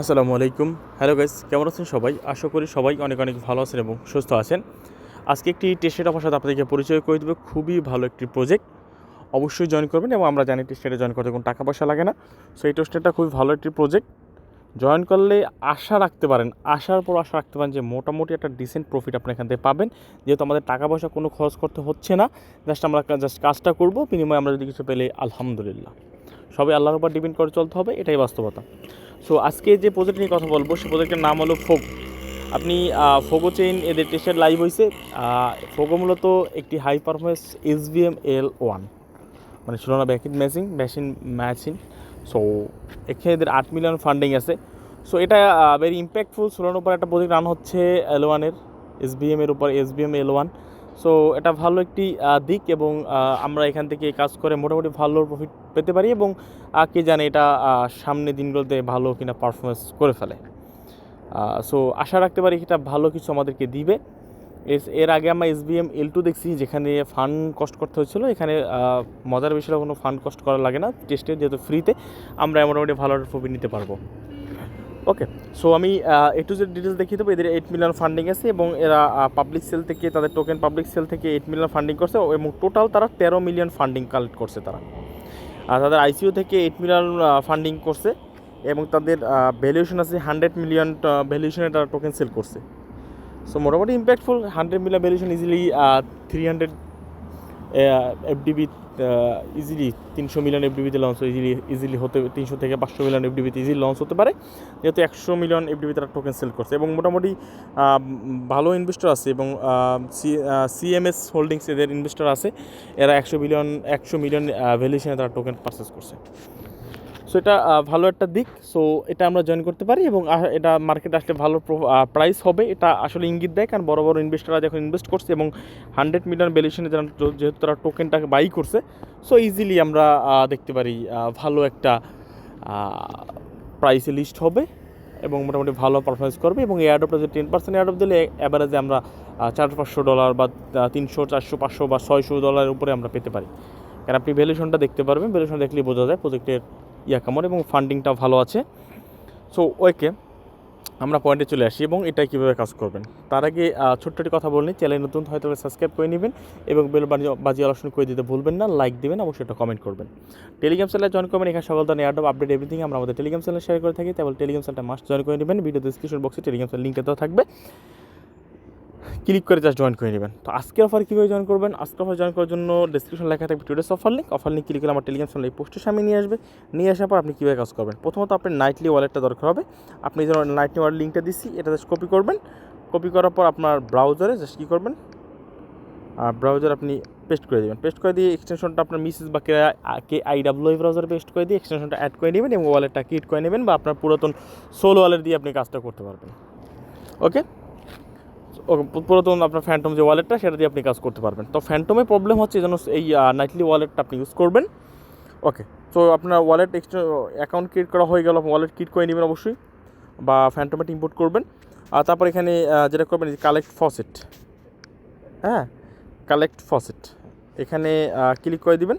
আসসালামু আলাইকুম। Hello guys কেমন আছেন সবাই? আশা করি সবাই অনেক অনেক ভালো আছেন এবং সুস্থ আছেন। আজকে একটি টেস্টের অফার সাথে আপনাদেরকে পরিচয় করে দেবে। খুবই ভালো একটি প্রজেক্ট অবশ্যই জয়েন করবেন এবং আমরা জানি টেস্টেটে জয়েন করতে কোনো টাকা পয়সা লাগে না। সো এই টেস্টেটটা খুবই ভালো একটি প্রজেক্ট জয়েন করলে আশা রাখতে পারেন। আশার পর আশা রাখতে পারেন যে মোটামুটি একটা ডিসেন্ট প্রফিট আপনি এখান থেকে পাবেন। যেহেতু আমাদের টাকা পয়সা কোনো খরচ করতে হচ্ছে না। জাস্ট আমরা জাস্ট কাজটা করব। বিনিময়ে আমরা যদি কিছু পেলে, আলহামদুলিল্লাহ। সবাই আল্লাহর উপর ডিপেন্ড করে চলতে হবে। এটাই বাস্তবতা। সো আজকে যে প্রজেক্ট নিয়ে কথা বলব, সে প্রজেক্টের নাম হলো ফোক আপনি ফোগো চেইন এদের টেস্টের লাইভ হয়েছে ফোগো মূলত একটি high performance S M L one মানে ছিল না backing matching machine matching so এখানে এদের আট মিলিয়ন ফান্ডিং আছে। সো এটা ভেরি ইম্প্যাক্টফুল সোলানোর উপর একটা প্রজেক্ট রান হচ্ছে এল ওয়ানের এস বি এম এর উপর S B M L one so এটা ভালো একটি দিক এবং আমরা এখান থেকে কাজ করে মোটামুটি ভালো প্রফিট পেতে পারি এবং কে জানে এটা সামনে দিনগুলোতে ভালো কিনা পারফরমেন্স করে ফেলে। সো আশা রাখতে পারি এটা ভালো কিছু আমাদেরকে দিবে। এর আগে আমরা S B M L two দেখছি, যেখানে ফান্ড কস্ট করতে হচ্ছিল এখানে মজার বিষয়ে কোনো ফান্ড কস্ট করা লাগে না। টেস্টে যেহেতু ফ্রিতে আমরা মোটামুটি ভালো প্রফিট নিতে পারব। ওকে সো আমি একটু যে ডিটেলস দেখিয়ে দেবো। এদের এইট মিলিয়ন ফান্ডিং আছে এবং এরা পাবলিক সেল থেকে, তাদের টোকেন পাবলিক সেল থেকে এইট মিলিয়ন ফান্ডিং করছে এবং টোটাল তারা তেরো মিলিয়ন ফান্ডিং কালেক্ট করছে তারা। আর তাদের আইসিও থেকে এইট মিলিয়ন ফান্ডিং করছে এবং তাদের ভ্যালুয়েশন আছে হান্ড্রেড মিলিয়ন ভ্যালুয়েশনে তারা টোকেন সেল করছে। সো মোটামুটি impactful hundred million valuation easily three hundred FDV easily তিনশো মিলিয়ন এফডিবিতে লঞ্চ ইজিলি ইজিলি হতে, তিনশো থেকে পাঁচশো মিলিয়ন এফডিবিতে ইজিলি লঞ্চ হতে পারে। যেহেতু একশো মিলিয়ন এফডিবি তারা টোকেন সেল করছে এবং মোটামুটি ভালো ইনভেস্টর আছে এবং সি সিএমএস হোল্ডিংস এদের ইনভেস্টর আছে। এরা একশো মিলিয়ন একশো মিলিয়ন ভ্যালুয়েশনে তারা টোকেন পারচেস করছে। সো এটা ভালো একটা দিক। সো এটা আমরা জয়েন করতে পারি এবং এটা মার্কেট আসলে ভালো প্রাইস হবে। এটা আসলে ইঙ্গিত দেয়, কারণ বড় বড় ইনভেস্টররা যখন ইনভেস্ট করছে এবং হান্ড্রেড মিলিয়ন ভ্যালুয়েশনে যারা যেহেতু তারা টোকেনটাকে বাই করছে সো ইজিলি আমরা দেখতে পারি ভালো একটা প্রাইসে লিস্ট হবে এবং মোটামুটি ভালো পারফরমেন্স করবে এবং এয়ারডপটা যে টেন পার্সেন্ট এয়ারডপ দিলে অ্যাভারেজে আমরা চার পাঁচশো ডলার বা তিনশো, চারশো, পাঁচশো বা ছয়শো ডলারের উপরে আমরা পেতে পারি। কারণ আপনি ভ্যালুয়েশনটা দেখতে পারবেন। ভ্যালুয়েশন দেখলেই বোঝা যায় প্রজেক্টের ইয়া কেমন এবং ফান্ডিংটা ভালো আছে। সো ওকে আমরা পয়েন্টে চলে আসি এবং এটা কীভাবে কাজ করবেন। তার আগে ছোট্ট একটি কথা বলনি চ্যানেল নতুন, হয়তো সাবস্ক্রাইব করে নেবেন এবং বেল বাজি- আলোচনা করে দিতে ভুলবেন না লাইক দেবেন, অবশ্যই এটা কমেন্ট করবেন। টেলিগ্রাম চ্যানেলে জয়েন করবেন, এখানে সকল ধরনের অ্যাড আপডেট এভরিথিং আমরা আমাদের টেলিগ্রাম চ্যানেলে শেয়ার করে থাকি। তাহলে টেলিগ্রাম চ্যানেলটা মাস্ট জয়েন করে নেবেন। ভিডিও ডিসক্রিপশন বক্সে টেলিগ্রাম চ্যানেল লিঙ্কটা থাকবে। ক্লিক করে জাস্ট জয়েন করে নেবেন। তো আজকের অফার কীভাবে জয়েন করবেন? আজকের অফার জয়েন করার জন্য ডিসক্রিপশন লেখা থাকবে today's offer link offer link click করে আমার টেলিগ্রাম চ্যানেল এই পোস্টের সামনে নিয়ে আসবে। নিয়ে আসার পর আপনি কীভাবে কাজ করবেন? প্রথমত আপনার নাইটলি ওয়ালেটটা দরকার হবে। আপনি যেন নাইটলি ওয়ালেট লিঙ্কটা দিচ্ছি এটা জাস্ট কপি করবেন। কপি করার পর আপনার ব্রাউজারে জাস্ট কী করবেন? ব্রাউজার আপনি পেস্ট করে দেবেন। পেস্ট করে দিয়ে এক্সটেনশনটা আপনার মিসেস বা কে আই ডাব্লিউ ব্রাউজারে পেস্ট করে দিয়ে এক্সটেনশনটা অ্যাড করে নেবেন এবং ওয়ালেটটা ক্রিয়েট করে নেবেন বা আপনার পুরাতন সোল ওয়ালেট দিয়ে আপনি কাজটা করতে পারবেন। ওকে পুরাতন আপনার ফ্যান্টম যে ওয়ালেটটা সেটা দিয়ে আপনি কাজ করতে পারবেন। তো ফ্যান্টমে প্রবলেম হচ্ছে যেন এই নাইটলি ওয়ালেটটা আপনি ইউজ করবেন। ওকে তো আপনার ওয়ালেট এক্সট্রা অ্যাকাউন্ট ক্রিয়েট করা হয়ে গেল ওয়ালেট ক্রিয়েট করে নেবেন অবশ্যই, বা ফ্যান্টমেট ইম্পোর্ট করবেন। আর তারপর এখানে যেটা করবেন কালেক্ট ফসেট হ্যাঁ কালেক্ট ফসেট এখানে ক্লিক করে দিবেন।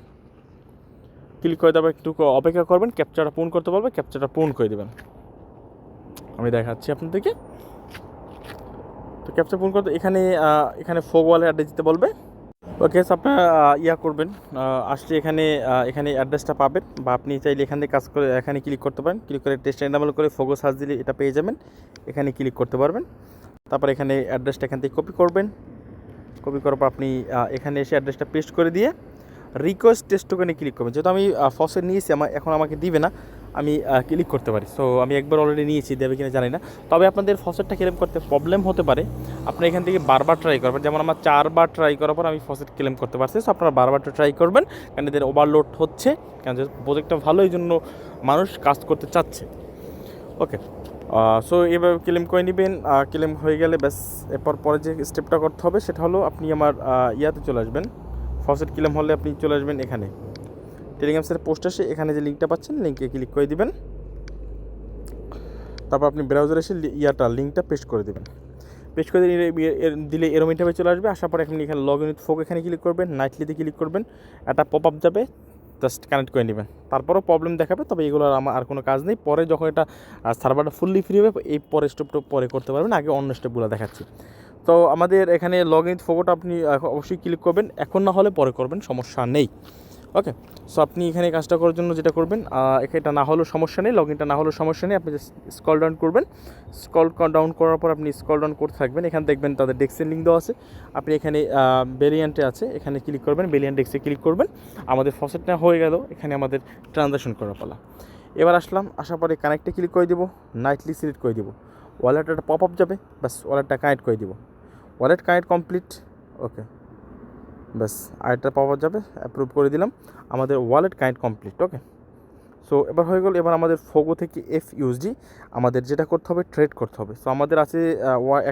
ক্লিক করে দেওয়ার একটু অপেক্ষা করবেন ক্যাপচারটা পূর্ণ করতে পারবে ক্যাপচারটা পূর্ণ করে দেবেন। আমি দেখাচ্ছি আপনাদেরকে। তো ক্যাপচার পূর্ণ করতে এখানে এখানে ফোক ওয়ালে অ্যাড্রেস দিতে বলবে। ওকে আপনার ইয়া করবেন আসলে এখানে এখানে অ্যাড্রেসটা পাবেন, বা আপনি চাইলে এখান থেকে কাজ করে, এখানে ক্লিক করতে পারেন। ক্লিক করে টেস্ট এনাবেল করে ফোগো সার্চ দিলে এটা পেয়ে যাবেন। এখানে ক্লিক করতে পারবেন। তারপর এখানে অ্যাড্রেসটা এখান থেকে কপি করবেন। কপি করার পর আপনি এখানে এসে অ্যাড্রেসটা পেস্ট করে দিয়ে রিকোয়েস্ট টেস্ট ওখানে ক্লিক করবেন। যেহেতু আমি ফসেট নিয়েছি, আমার, এখন আমাকে দিবে না। আমি ক্লিক করতে পারি। সো আমি একবার অলরেডি নিয়েছি, দেবে কিনা জানি না। তবে আপনাদের ফসেটটা ক্লেম করতে প্রবলেম হতে পারে। আপনি এখান থেকে বারবার ট্রাই করবেন। যেমন আমার চারবার ট্রাই করার পর আমি ফসেট ক্লেম করতে পারছি। সো আপনারা বারবার ট্রাই করবেন। কারণ এদের ওভারলোড হচ্ছে। কারণ প্রজেক্টটা ভালো, এই জন্য মানুষ কাজ করতে চাচ্ছে। ওকে সো এভাবে ক্লেম করে নেবেন। ক্লেম হয়ে গেলে ব্যাস, এরপর পরে যে স্টেপটা করতে হবে, সেটা হলো আপনি আমার ইয়াতে চলে আসবেন। ফসেট ক্লেম হলে আপনি চলে আসবেন এখানে। টেলিগ্রাম স্যার পোস্ট আসে এখানে যে লিঙ্কটা পাচ্ছেন লিঙ্কে ক্লিক করে দিবেন। তারপর আপনি ব্রাউজারে এসে ইয়াটা লিঙ্কটা পেস্ট করে দেবেন। পেস্ট করে দিলে এরম ইন্টারভে চলে আসবে। আসার পর আপনি এখানে লগ ইন ফোক এখানে ক্লিক করবেন নাইটলিতে ক্লিক করবেন। একটা পপ আপ যাবে জাস্ট কানেক্ট করে নেবেন। তারপরও প্রবলেম দেখাবে, তবে এগুলোর আমার, আর কোনো কাজ নেই। পরে যখন এটা সার্ভারটা ফুললি ফ্রি হবে, এই পরে স্টেপটা পরে করতে পারবেন। আগে অন্য স্টেপগুলো দেখাচ্ছি। তো আমাদের এখানে লগ ইন ফোটোটা আপনি অবশ্যই ক্লিক করবেন। এখন না হলে পরে করবেন, সমস্যা নেই। ওকে সো আপনি এখানে কাজটা করার জন্য যেটা করবেন এটা না হলেও সমস্যা নেই লগ ইনটা না হলেও সমস্যা নেই, আপনি স্কল ডাউন করবেন। স্কল ডাউন করার পর আপনি স্কল ডাউন করতে থাকবেন। এখানে দেখবেন তাদের ডেস্কের লিঙ্ক দেওয়া আছে। আপনি এখানে বেরিয়ান্টে আছে, এখানে ক্লিক করবেন বেরিয়ান ডেস্কে ক্লিক করবেন। আমাদের ফসেটটা হয়ে গেল, এখানে আমাদের ট্রানজাকশন করার পালা। এবার আসলাম, আসার পরে কানেক্টে ক্লিক করে দেবো নাইটলি সিলেক্ট করে দেবো। ওয়ালেট একটা পপ আপ যাবে, ব্যাস ওয়ালেটটা কানেক্ট করে দেবো। ওয়ালেট কানেক্ট কমপ্লিট ওকে ব্যাস, আরেকটা পাওয়া যাবে অ্যাপ্রুভ করে দিলাম, আমাদের wallet connect complete okay so এবার হয়ে গেল, এবার আমাদের ফোগো থেকে এফ ইউএসডি আমাদের যেটা করতে হবে ট্রেড করতে হবে। সো আমাদের আছে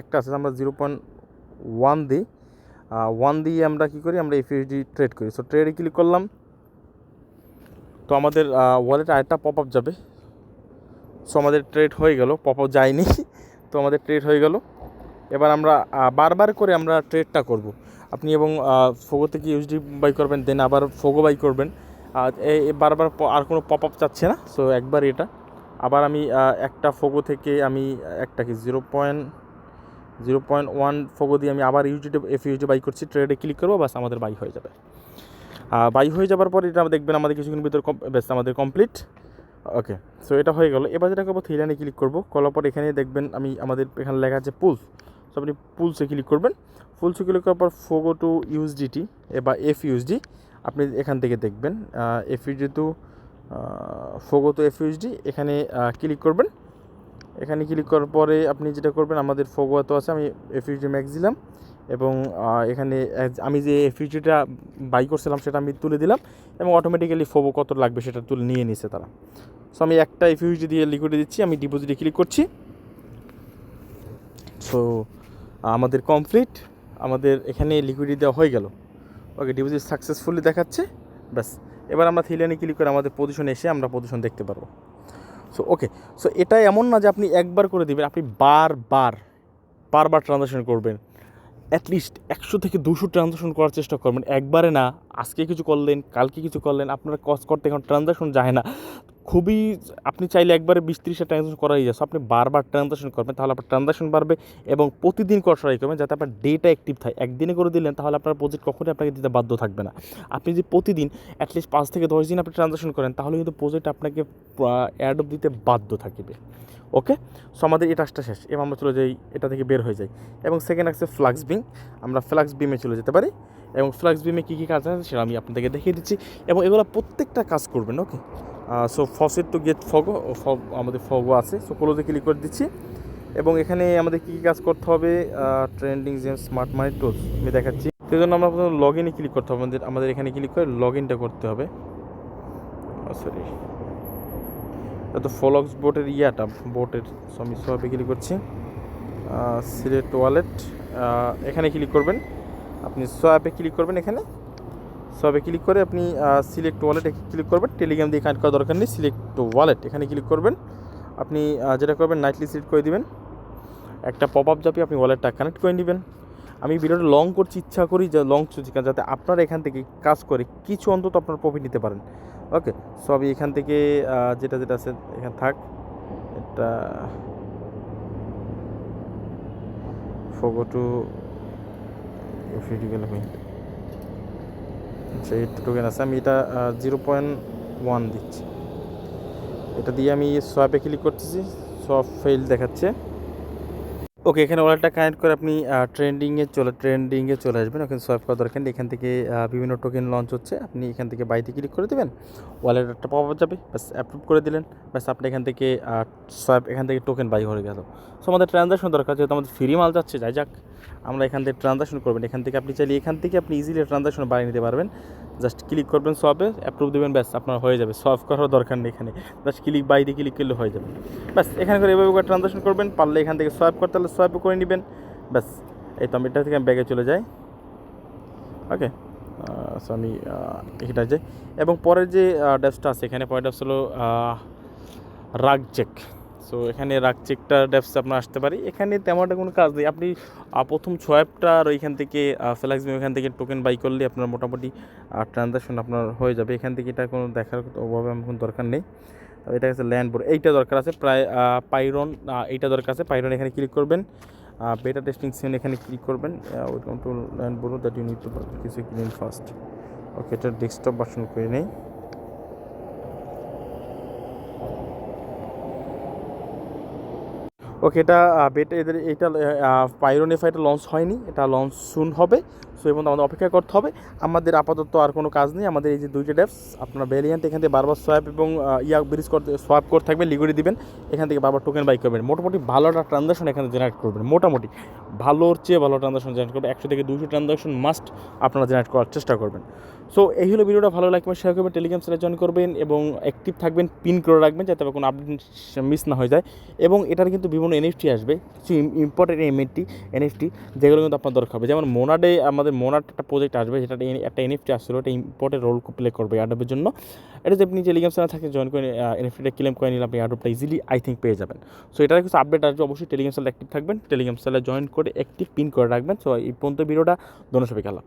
একটা আছে, আমরা জিরো পয়েন্ট ওয়ান দিই। ওয়ান দিয়ে আমরা কী করি, আমরা এফ ইউএসডি ট্রেড করি। সো ট্রেডে ক্লিক করলাম। তো আমাদের ওয়ালেট আরেকটা পপ আপ যাবে। সো আমাদের ট্রেড হয়ে গেল পপ আপ যায়নি। তো আমাদের ট্রেড হয়ে গেল। এবার আমরা বারবার করে আমরা ট্রেডটা করব। আপনি এবং ফোগো থেকে ইউএসডি বাই করবেন দেন আবার ফোগো বাই করবেন। বারবার আর কোনো পপ আপ চাচ্ছে না সো একবার এটা। আবার আমি একটা ফোগো থেকে আমি, একটা কি zero point zero point one Fogo দিয়ে আমি আবার ইউজিটি এফ ইউজি বাই করছি ট্রেডে ক্লিক করব, বাস আমাদের বাই হয়ে যাবে। বাই হয়ে যাবার পর এটা দেখবেন আমাদের কিছুক্ষণ ভিতর বেশ, আমাদের কমপ্লিট ওকে সো এটা হয়ে গেল। এবার যেটা করব থ্রি লাইনে ক্লিক করব। করার পর এখানে দেখবেন আমি, আমাদের এখানে লেখা আছে পুলস সো আপনি পুলসে ক্লিক করবেন। ক্লিক করার পর ফোগো টু ইউএসডিটি বা এফ ইউএসডি আপনি এখান থেকে দেখবেন F UG to Fogo to F USD এখানে ক্লিক করবেন। এখানে ক্লিক করার পরে আপনি যেটা করবেন, আমাদের ফোগো তো আছে, আমি এফ ইউজি ম্যাক্স দিলাম এবং এখানে আমি যে এফ ইউজিটা বাই করছিলাম সেটা আমি তুলে দিলাম এবং অটোমেটিক্যালি ফোগো কত লাগবে সেটা তুলে নিয়ে নিছে তারা। সো আমি একটা এফইউজি দিয়ে লিকুইডে দিচ্ছি, আমি ডিপোজিটে ক্লিক করছি। সো আমাদের কমপ্লিট আমাদের এখানে লিকুইডি দেওয়া হয়ে গেল। ওকে ডিপোজিট সাকসেসফুলি দেখাচ্ছে, ব্যাস। এবার আমরা থ্রিলাইনে ক্লিক করে আমাদের পজিশনে এসে আমরা পজিশন দেখতে পারব। সো ওকে সো এটা এমন না যে আপনি একবার করে দিবেন, আপনি বারবার বারবার ট্রানজাকশন করবেন। অ্যাটলিস্ট একশো থেকে দুশো ট্রানজাকশন করার চেষ্টা করবেন। একবারে না, আজকে কিছু করলেন, কালকে কিছু করলেন, আপনার কস করতে এখন ট্রানজাকশন যায় না। খুবই আপনি চাইলে একবারে বিশ ত্রিশটা ট্রানজাকশন করাই So, আপনি বারবার ট্রানজাকশন করবেন তাহলে আপনার ট্রানজাকশন বাড়বে এবং প্রতিদিন করা ট্রাই করবেন যাতে আপনার ডেটা অ্যাক্টিভ থাকে। একদিনে করে দিলেন তাহলে আপনার প্রজেক্ট কখনোই আপনাকে দিতে বাধ্য থাকবে না। আপনি যদি প্রতিদিন অ্যাটলিস্ট পাঁচ থেকে দশ দিন আপনি ট্রানজাকশন করেন তাহলে কিন্তু প্রজেক্ট আপনাকে অ্যাডপ দিতে বাধ্য থাকবে। ওকে সো আমাদের টাস্কটা শেষ। এবং আমরা চলে যাই এটা থেকে বের হয়ে যাই। এবং সেকেন্ড আছে ফ্লাক্স বিম আমরা ফ্লাক্স বিমে চলে যেতে পারি। এবং ফ্লাক্স বিমে কী কী কাজ আছে সেটা আমি আপনাদেরকে দেখিয়ে দিচ্ছি। এবং এগুলো প্রত্যেকটা কাজ করবেন okay so faucet to get ফগো fog আমাদের ফগো আছে। সো ক্লোজে ক্লিক করে দিচ্ছি। এবং এখানে আমাদের কী কী কাজ করতে হবে? Trending gem smart money tools আমি দেখাচ্ছি। সেই জন্য আমরা প্রথমে লগ ইনে ক্লিক করতে হবে। আমাদের আমাদের এখানে ক্লিক করে লগ ইনটা করতে হবে। সরি তো ফলক্স বোটের ইয়াটা বোটের সো আমি ক্লিক করছি। সিলেক্ট ওয়ালেট এখানে ক্লিক করবেন। আপনি সোয়াপে ক্লিক করবেন এখানে। সোয়াপে ক্লিক করে আপনি সিলেক্ট ওয়ালেটে ক্লিক করবেন। টেলিগ্রাম দিয়ে কানেক্ট করার দরকার নেই সিলেক্ট ওয়ালেট এখানে ক্লিক করবেন। আপনি যেটা করবেন নাইটলি সিলেক্ট করে দিবেন। একটা পপ আপ যাবে, আপনি ওয়ালেটটা কানেক্ট করে নেবেন। আমি ভিডিওটা লং করছি, ইচ্ছা করি যে লং চলছি যাতে আপনারা এখান থেকে কাজ করে কিছু অন্তত আপনার প্রফিট নিতে পারেন। ওকে সো আমি এখান থেকে যেটা যেটা আছে, এখানে থাক। এটা ফোগো টু ফিজিক্যাল আচ্ছা এই টোকেন আছে, আমি এটা জিরো পয়েন্ট ওয়ান দিচ্ছি। এটা দিয়ে আমি সোয়াপে ক্লিক করতেছি সোয়াপ ফেল দেখাচ্ছে। ওকে এখানে ওয়ালেটটা কানেক্ট করে আপনি ট্রেন্ডিংয়ে চলে ট্রেন্ডিংয়ে চলে আসবেন। ওখানে সোয়াইপ করা দরকার এখান থেকে বিভিন্ন টোকেন লঞ্চ হচ্ছে। আপনি এখান থেকে বাইতে ক্লিক করে দেবেন ওয়ালেট একটা পাওয়া যাবে। ব্যাস অ্যাপ্রুভ করে দিলেন। ব্যাস, আপনি এখান থেকে সোয়াইপ এখান থেকে টোকেন বাই হয়ে গেল। সো আমাদের ট্রানজাকশন দরকার, যেহেতু আমাদের ফ্রি মাল যাচ্ছে, যাই যাক। আমরা এখান থেকে ট্রানজাকশন করবেন। এখান থেকে আপনি চাইলে এখান থেকে আপনি ইজিলি ট্রানজাকশন বাড়িয়ে নিতে পারবেন। জাস্ট ক্লিক করবেন সোয়াপে অ্যাপ্রুভ দেবেন, ব্যাস, আপনার হয়ে যাবে। সোয়াপ করার দরকার নেই এখানে। জাস্ট ক্লিক বাইরে ক্লিক করলে হয়ে যাবে। ব্যাস, এখানে করে এভাবে করে ট্রানজাকশন করবেন। পারলে এখান থেকে সোয়াইপ করতে হলে সোয়াইপও করে নেবেন। ব্যাস, এই তো আমি এটা থেকে ব্যাগে চলে যাই। ওকে সো আমি এটা যাই। এবং পরের যে ড্যাপসটা আছে, এখানে পরের ড্যাপস হলো রাগ চেক সো এখানে রাখছি একটা ড্যাপস আপনার আসতে পারি। এখানে তেমন একটা কোনো কাজ নেই। আপনি প্রথম সোয়াপটা আর ওইখান থেকে ফ্ল্যাক্স এখান থেকে টোকেন বাই করলে আপনার মোটামুটি ট্রানজাকশন আপনার হয়ে যাবে। এখান থেকে এটা কোনো দেখার অভাবে আমার কোনো দরকার নেই। এটা হচ্ছে ল্যান্ড বোর্ড এইটা দরকার আছে প্রায় পাইরন এইটা দরকার আছে। পাইরন এখানে ক্লিক করবেন। বেটা টেস্টিং সেন এখানে ক্লিক করবেন। Welcome to land board that you need to কিছু ক্লিন ফার্স্ট ওকে এটা ডেস্কটপ বাসন করে নেই। ওকে এটা বেটা এদের এটা পাইরোনেফা এটা লঞ্চ হয়নি এটা লঞ্চ শুন হবে। সো এবং আমাদের অপেক্ষা করতে হবে। আমাদের আপাতত আর কোনো কাজ নেই। আমাদের এই যে দুইটা ডেপস আপনারা ভ্যালিয়ান্ট এখান থেকে বারবার সোয়াপ এবং ইয়া ব্রিজ করতে সোয়াপ করে থাকবেন লিগুড়ি দিবেন। এখান থেকে বারবার টোকেন বাই করবেন। মোটামুটি ভালো একটা ট্রানজাকশন এখানে জেনারেট করবেন। মোটামুটি ভালোর চেয়ে ভালো ট্রানজাকশন জেনারেট করবেন। একশো থেকে দুশো ট্রানজাকশন মাস্ট আপনারা জেনারেট করার চেষ্টা করবেন। সো এই হলো ভিডিওটা। ভালো লাগবে শেয়ার করবেন টেলিগ্রাম চ্যানেল জয়েন করবেন এবং অ্যাক্টিভ থাকবেন পিন করে রাখবেন যাতে কোনো আপডেট মিস না হয়ে যায়। এবং এটার কিন্তু বিভিন্ন এনএফটি আসবে। কিছু ইম্পর্টেন্ট এমএটি এনএফটি যেগুলো কিন্তু আপনার দরকার হবে। যেমন মোনাডে আমাদের মোনাড একটা প্রজেক্ট আসবে যেটা একটা এনএফটি আসছিল, এটা ইম্পর্টেন্ট রোল প্লে করবে অ্যাডোবের জন্য। এটা যদি আপনি টেলিগ্রাম চ্যানেল থাকে জয়েন করে এনএফটিটা ক্লেম করে নিলে আপনি অ্যাডোপটা ইজিলি আই থিঙ্ক পেয়ে যাবেন। সো এটার কিছু আপডেট আসবে, অবশ্যই টেলিগ্রাম চ্যানেল অ্যাক্টিভ থাকবেন। টেলিগ্রাম চ্যানেলে জয়েন করে অ্যাক্টিভ পিন করে রাখবেন। সো এই পর্যন্ত ভিডিওটা দোনো সবাইকে।